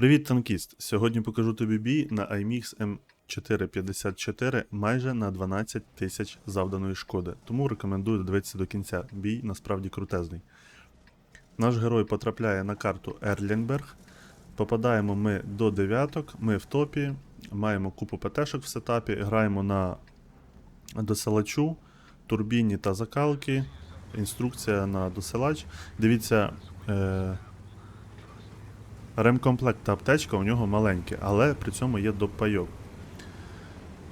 Привіт, танкіст! Сьогодні покажу тобі бій на IMX M454 майже на 12 тисяч завданої шкоди, тому рекомендую додивитися до кінця. Бій насправді крутезний. Наш герой потрапляє на карту Ерлінгберг. Попадаємо ми до дев'яток, ми в топі, маємо купу ПТшок в сетапі, граємо на досилачу, турбіні та закалки. Інструкція на досилач. Дивіться. Е- Ремкомплект та аптечка у нього маленькі, але при цьому є допайок.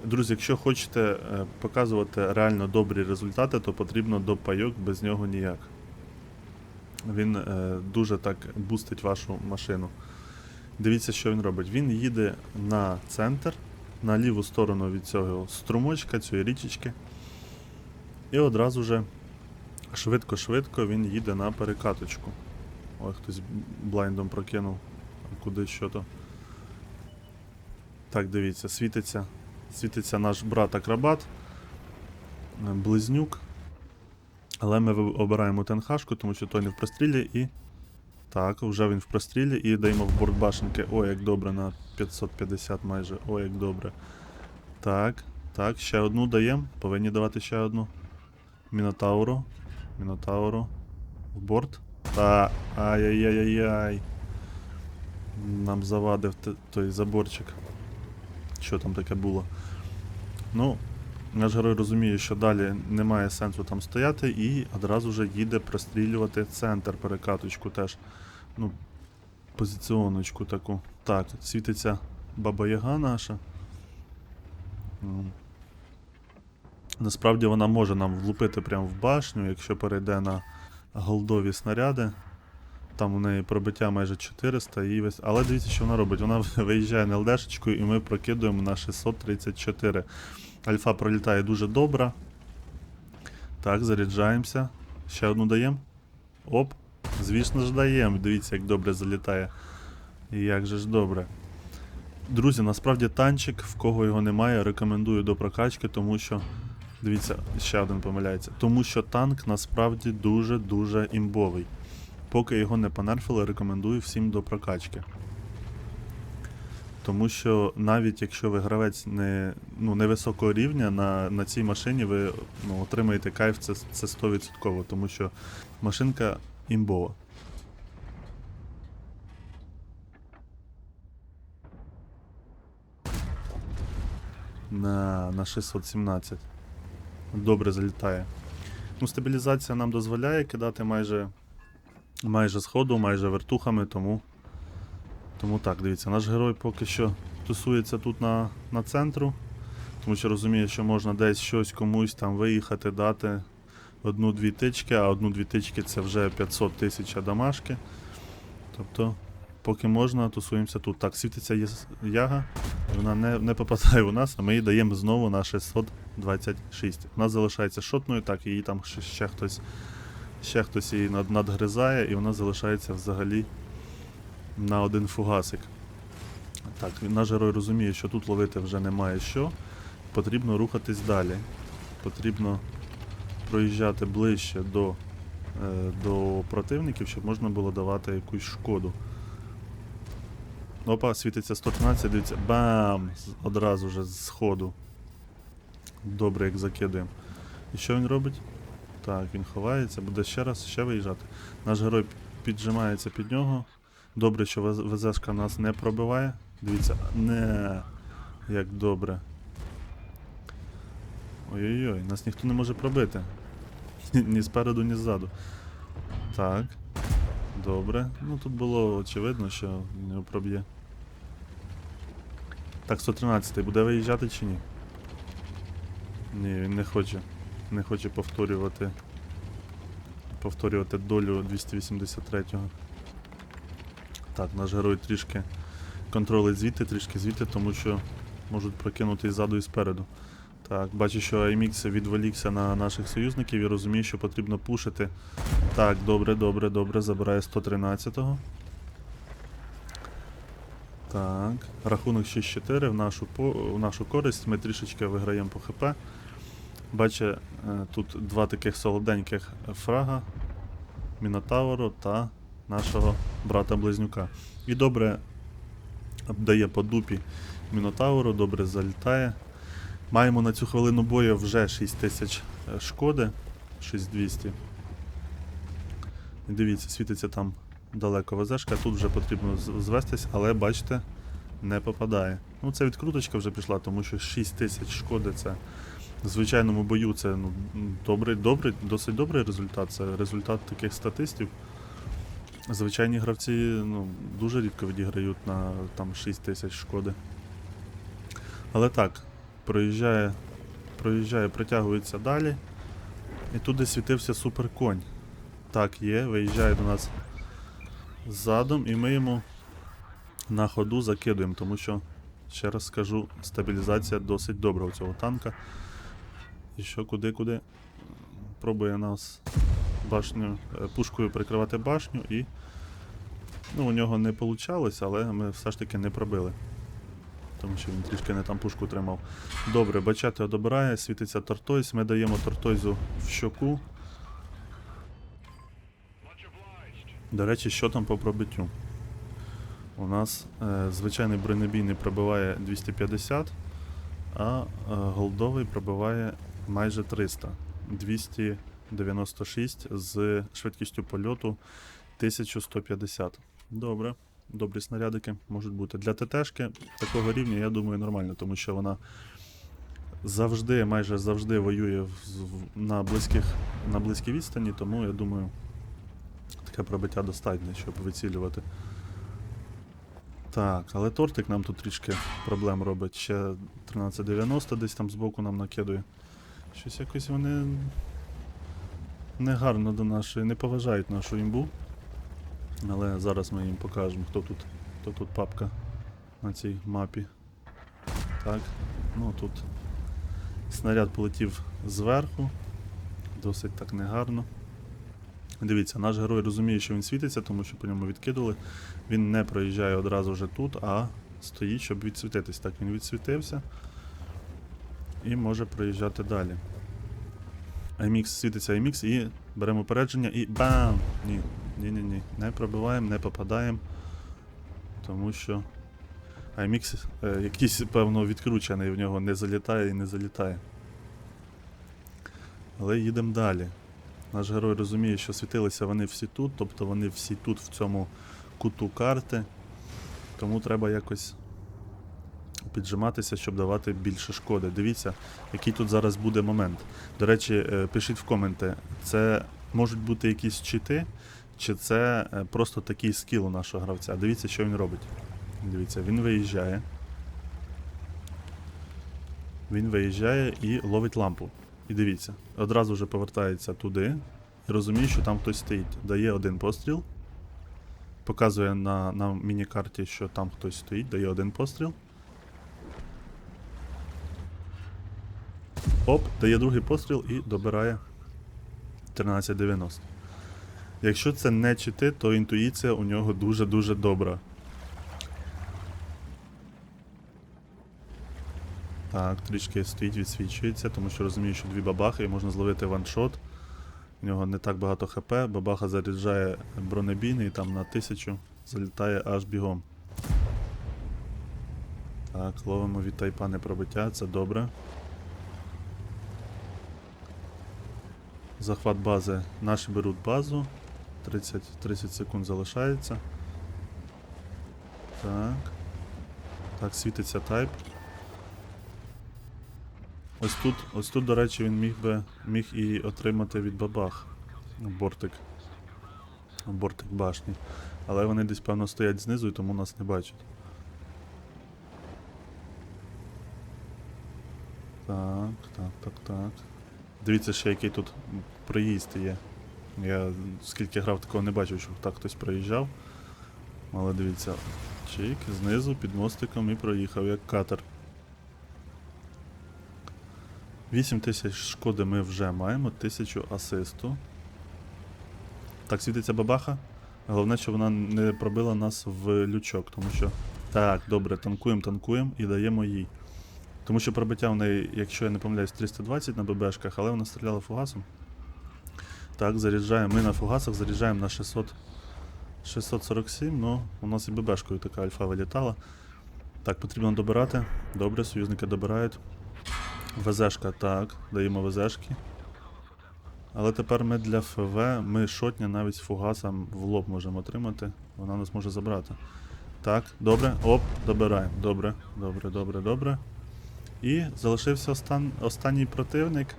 Друзі, якщо хочете е, показувати реально добрі результати, то потрібно допайок, без нього ніяк. Він е, дуже так бустить вашу машину. Дивіться, що він робить. Він їде на центр, на ліву сторону від цього струмочка, цієї річечки. І одразу же швидко-швидко він їде на перекаточку. Ой, хтось блайндом прокинув. Куди що то. Так, дивіться, світиться. Світиться наш брат Акрабат. е, Близнюк. Але ми обираємо ТНХшку, тому що той не в прострілі і. Так, вже він в прострілі і даємо в борт башенки. О, як добре, на 550 майже. О, як добре. Так, так, ще одну даємо. Повинні давати ще одну. Мінотауру. Мінотауру. В борт. Та. Ай-яй-яй-яй. Нам завадив той заборчик. Що там таке було? Ну, наш герой розуміє, що далі немає сенсу там стояти, і одразу же їде прострілювати центр перекаточку теж. Ну, позиціоночку таку. Так, світиться баба Яга наша. Насправді вона може нам влупити прямо в башню, якщо перейде на голдові снаряди. Там у неї пробиття майже 400 і весь. Але дивіться, що вона робить. Вона виїжджає на ЛДшечку і ми прокидуємо на 634. Альфа пролітає дуже добре. Так, заряджаємося. Ще одну даємо. Оп. Звісно ж даємо. Дивіться, як добре залітає. І як же ж добре. Друзі, насправді танчик, в кого його немає, рекомендую до прокачки, тому що. Дивіться, ще один помиляється. Тому що танк насправді дуже-дуже імбовий. Поки його не понерфили, рекомендую всім до прокачки. Тому що навіть якщо ви гравець не, ну, невисокого рівня, на, на цій машині ви ну, отримаєте кайф це, це 100%, тому що машинка імбова. На, на 617. Добре залітає. Ну, стабілізація нам дозволяє кидати майже майже сходу, майже вертухами, тому. Тому так, дивіться, наш герой поки що тусується тут на, на центру, тому що розуміє, що можна десь щось комусь там виїхати, дати одну-дві тички, а одну-дві тички це вже 500 тисяч дамашки. Тобто, поки можна, тусуємося тут. Так, світиться єс- яга, вона не, не попадає у нас, а ми їй даємо знову на 626. У нас залишається шотною, так, її там ще хтось ще хтось її надгризає, і вона залишається взагалі на один фугасик. Так, наш герой розуміє, що тут ловити вже немає що. Потрібно рухатись далі. Потрібно проїжджати ближче до, е, до противників, щоб можна було давати якусь шкоду. Опа, світиться 113, дивіться, бам! Одразу же з ходу. Добре, як закидуємо. І що він робить? Так, він ховається, буде ще раз ще виїжджати. Наш герой піджимається під нього. Добре, що ВЗ- ВЗшка нас не пробиває. Дивіться, не як добре. Ой-ой-ой, нас ніхто не може пробити. Ні, спереду, ні ззаду. Так. Добре. Ну тут було очевидно, що його проб'є. Так, 113 буде виїжджати чи ні? Ні, він не хоче. Не хоче повторювати. Повторювати долю 283-го. Так, наш герой трішки контролить звідти, трішки звідти, тому що можуть прокинути і ззаду і спереду. Так, бачу, що IMX відволікся на наших союзників і розуміє, що потрібно пушити. Так, добре, добре, добре, забирає 113-го. Так, рахунок 6-4 в нашу, по, в нашу користь. Ми трішечки виграємо по ХП. Бачу, е, тут два таких солоденьких фрага, Мінотавру та нашого брата-близнюка. І добре дає по дупі Мінотауру, добре залітає. Маємо на цю хвилину бою вже 6000 е, шкоди, 6200. Дивіться, світиться там далеко ВЗшка, тут вже потрібно звестись, але бачите, не попадає. Ну, це відкруточка вже пішла, тому що 6000 шкоди це в звичайному бою це ну, добрий, добрий, досить добрий результат. Це результат таких статистів. Звичайні гравці ну, дуже рідко відіграють на там 6 тисяч шкоди. Але так, проїжджає, проїжджає, притягується далі. І десь світився суперконь. Так, є, виїжджає до нас задом, і ми йому на ходу закидуємо, тому що, ще раз скажу, стабілізація досить добра у цього танка. І що куди-куди пробує нас башню, е, пушкою прикривати башню і. Ну, у нього не вийшло, але ми все ж таки не пробили. Тому що він трішки не там пушку тримав. Добре, бачати одобирає, світиться тортойз. Ми даємо тортойзу в щоку. До речі, що там по пробиттю? У нас е, звичайний бронебійний пробиває 250, а е, голдовий пробиває майже 300. 296 з швидкістю польоту 1150. Добре. Добрі снарядики можуть бути. Для ТТшки такого рівня, я думаю, нормально, тому що вона завжди, майже завжди воює на, близьких, на близькій відстані, тому я думаю, таке пробиття достатньо, щоб вицілювати. Так, але тортик нам тут трішки проблем робить. Ще 1390 десь там збоку нам накидує. Щось якось вони негарно до нашої, не поважають нашу імбу. Але зараз ми їм покажемо, хто тут, хто тут папка на цій мапі. Так, ну тут снаряд полетів зверху. Досить так негарно. Дивіться, наш герой розуміє, що він світиться, тому що по ньому відкидували. Він не проїжджає одразу вже тут, а стоїть, щоб відсвітитись. Так, він відсвітився і може проїжджати далі. IMX світиться IMX і беремо опередження і бам! Ні, ні, ні, ні. Не пробиваємо, не попадаємо. Тому що IMX е, якийсь, певно, відкручений, в нього не залітає і не залітає. Але їдемо далі. Наш герой розуміє, що світилися вони всі тут, тобто вони всі тут в цьому куту карти. Тому треба якось піджиматися, щоб давати більше шкоди. Дивіться, який тут зараз буде момент. До речі, е, пишіть в коменти, це можуть бути якісь чити, чи це е, просто такий скіл у нашого гравця. Дивіться, що він робить. Дивіться, він виїжджає. Він виїжджає і ловить лампу. І дивіться, одразу вже повертається туди і розуміє, що там хтось стоїть. Дає один постріл. Показує на, на міні-карті, що там хтось стоїть, дає один постріл. Оп, дає другий постріл і добирає 1390. Якщо це не чити, то інтуїція у нього дуже-дуже добра. Так, трішки стоїть, відсвічується, тому що розуміє, що дві бабахи і можна зловити ваншот. У нього не так багато хп, бабаха заряджає бронебійний там на 1000 залітає аж бігом. Так, ловимо від тайпа непробиття, це добре. Захват бази. Наші беруть базу. 30, 30 секунд залишається. Так. Так, світиться тайп. Ось тут, ось тут, до речі, він міг би міг і отримати від бабах бортик. Бортик башні. Але вони десь, певно, стоять знизу і тому нас не бачать. Так, так, так, так. Дивіться, ще який тут проїзд є. Я скільки грав, такого не бачив, щоб так хтось проїжджав. Але дивіться, чик, знизу під мостиком і проїхав як катер. 8 тисяч шкоди ми вже маємо, 1000 асисту. Так, світиться бабаха. Головне, щоб вона не пробила нас в лючок, тому що. Так, добре, танкуємо, танкуємо і даємо їй. Тому що пробиття в неї, якщо я не помиляюсь, 320 на ББшках, але вона стріляла фугасом. Так, заряджаємо. Ми на фугасах заряджаємо на 600, 647, ну у нас і ББшкою така альфа вилітала. Так, потрібно добирати. Добре, союзники добирають. ВЗшка, так, даємо ВЗшки. Але тепер ми для ФВ, ми шотня навіть фугасом в лоб можемо отримати. Вона нас може забрати. Так, добре. Оп, добираємо. Добре, добре, добре, добре. І залишився остан... останній противник.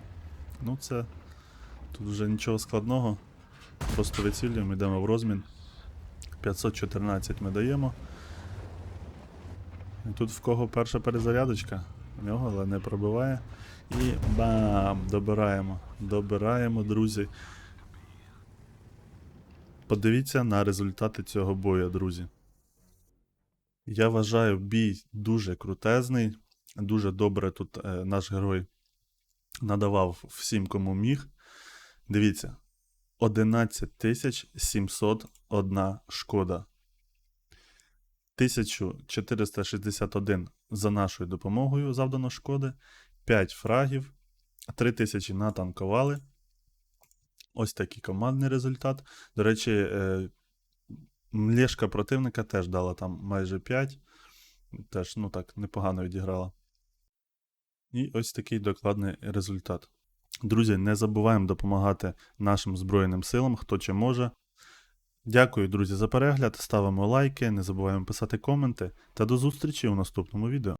Ну, це. Тут вже нічого складного. Просто вицілюємо, йдемо в розмін. 514 ми даємо. І тут в кого перша перезарядочка? В нього, але не пробиває. І бам! Добираємо. Добираємо, друзі. Подивіться на результати цього бою, друзі. Я вважаю бій дуже крутезний. Дуже добре тут е, наш герой надавав всім, кому міг. Дивіться. 11 701 шкода. 1461 за нашою допомогою завдано шкоди. 5 фрагів. 3000 натанкували. Ось такий командний результат. До речі, е, млешка противника теж дала там майже 5. Теж, ну так, непогано відіграла. І ось такий докладний результат. Друзі, не забуваємо допомагати нашим Збройним силам, хто чи може. Дякую, друзі, за перегляд. Ставимо лайки, не забуваємо писати коменти та до зустрічі у наступному відео.